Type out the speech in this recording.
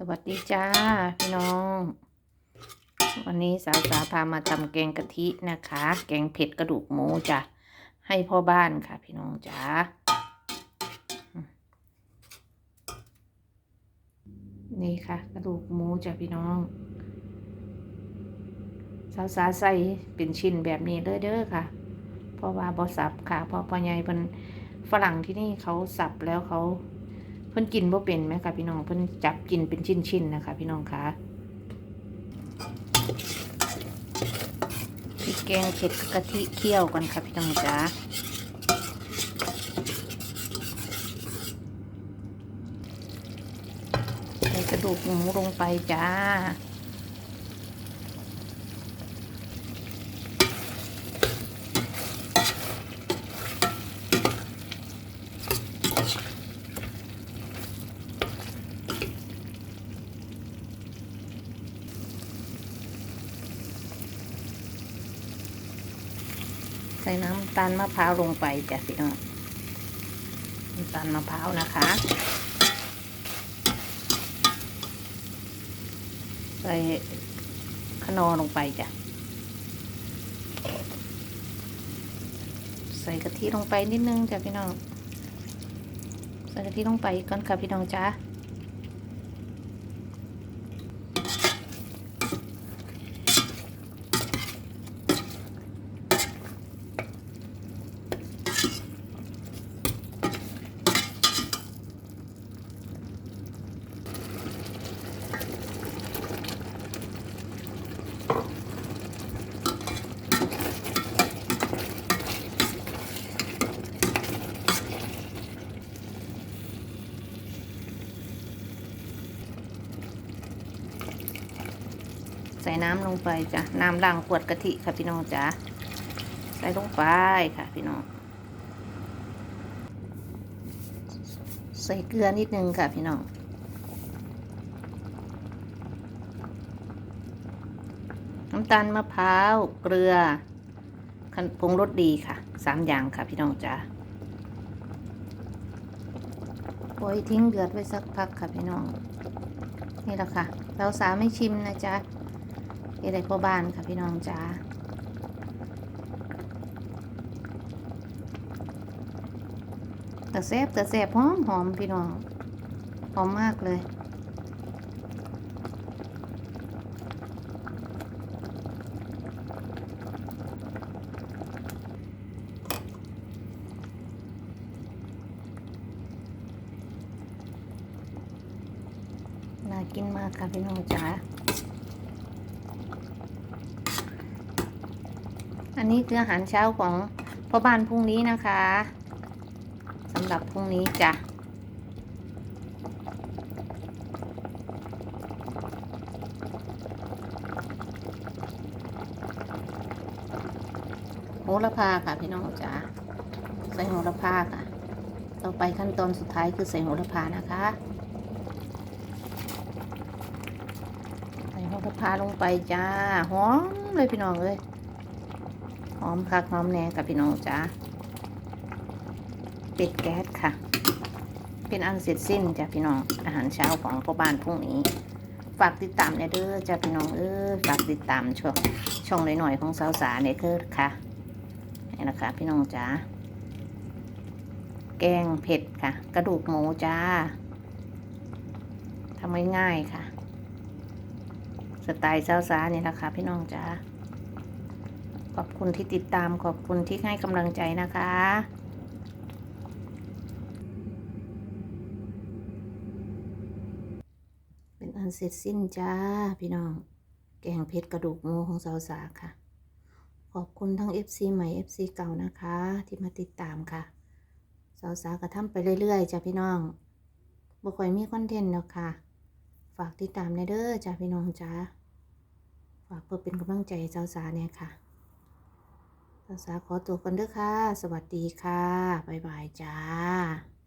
สวัสดีจ้าพี่น้อง วันนี้สาวสาพามาทำแกงกะทินะคะ แกงเผ็ดกระดูกหมูจ้ะให้พ่อบ้านค่ะ พี่น้องจ้านี่ค่ะ กระดูกหมูจ้ะพี่น้องสาวสาใส่เป็นชิ้นแบบนี้เลยเด้อค่ะ เพราะว่าบอสับค่ะเพอพ่อใหญ่เป็นฝรั่งที่นี่เขาสับแล้วเขา เพิ่นกินบ่เป็นไหมคะพี่น้องเพิ่นจับกินเป็นชิ้นๆนะคะพี่น้องคะพริกแกงเผ็ดกะทิเคี่ยวกันค่ะพี่น้องจ๋าใส่กระดูกหมูลงไปจ้า ส่น้ำตาลมะพร้าวลงไปจ้ะพี่น้องน้ำตาลมะพร้าวนะคะ ใส่ขนอลงไปจ้ะ ใส่กะทิลงไปนิดนึงจ้ะพี่น้อง ใส่กะทิลงไปก่อนค่ะพี่น้องจ้า ใส่น้ำลงไปจ้ะน้ำล้างขวดกะทิค่ะพี่น้องจ้าใส่ลงไปค่ะพี่น้อง ใส่เกลือนิดนึงค่ะพี่น้องน้ำตาลมะพร้าวเกลือขนปรุงรสดีค่ะสามอย่างค่ะพี่น้องจ้าปล่อยทิ้งเดือดไว้สักพักค่ะพี่น้อง นี่แหละค่ะ เราสาไม่ชิมนะจ๊ะ เอะไรพ่อบ้านค่ะพี่น้องจ้าแต่แซ่บแต่แซ่บหอมหอมพี่น้อง หอมมากเลยน่ากินมากค่ะพี่น้องจ๋า อันนี้คืออาหารเช้าของพ่อบ้านพรุ่งนี้นะคะสำหรับพรุ่งนี้จ้ะโหระพาค่ะพี่น้องจ๋าใส่โหระพาค่ะ ต่อไปขั้นตอนสุดท้ายคือใส่โหระพานะคะ ใส่โหระพาลงไปจ้าหอมเลยพี่น้องเลย อมคักหอมแหน่กับพี่น้องจ้าปิดแก๊สค่ะ เป็นอันเสร็จสิ้นจ้ะพี่น้องอาหารเช้าของพ่อบ้านพรุ่งนี้ ฝากติดตามเนี่ยเด้อจ้ะพี่น้องเออฝากติดตามช่องช่องหน่อยๆของสาวสาเนี่ยเด้อค่ะนี่นะคะพี่น้องจ้าแกงเผ็ดค่ะ กระดูกหมูจ้าทำง่ายๆค่ะ สไตล์สาวสาเนี่ยนะคะพี่น้องจ้า ขอบคุณที่ติดตามขอบคุณที่ให้กำลังใจนะคะเป็นอันเสร็จสิ้นจ้าพี่น้อง แกงเผ็ดกระดูกหมูของสาวสาค่ะ ขอบคุณทั้ง FC ใหม่ FC เก่านะคะ ที่มาติดตามค่ะ สาวสากระทำไปเรื่อยๆจ้ะพี่น้องบ่ค่อยมีคอนเทนต์แล้วค่ะ ฝากติดตามในเด้อจ้ะพี่น้องจ้าฝากเพื่อเป็นกำลังใจสาวสาเนี่ยค่ะ ภาษาขอตัวกันเด้อค่ะ สวัสดีค่ะ บ๊ายบายจ้า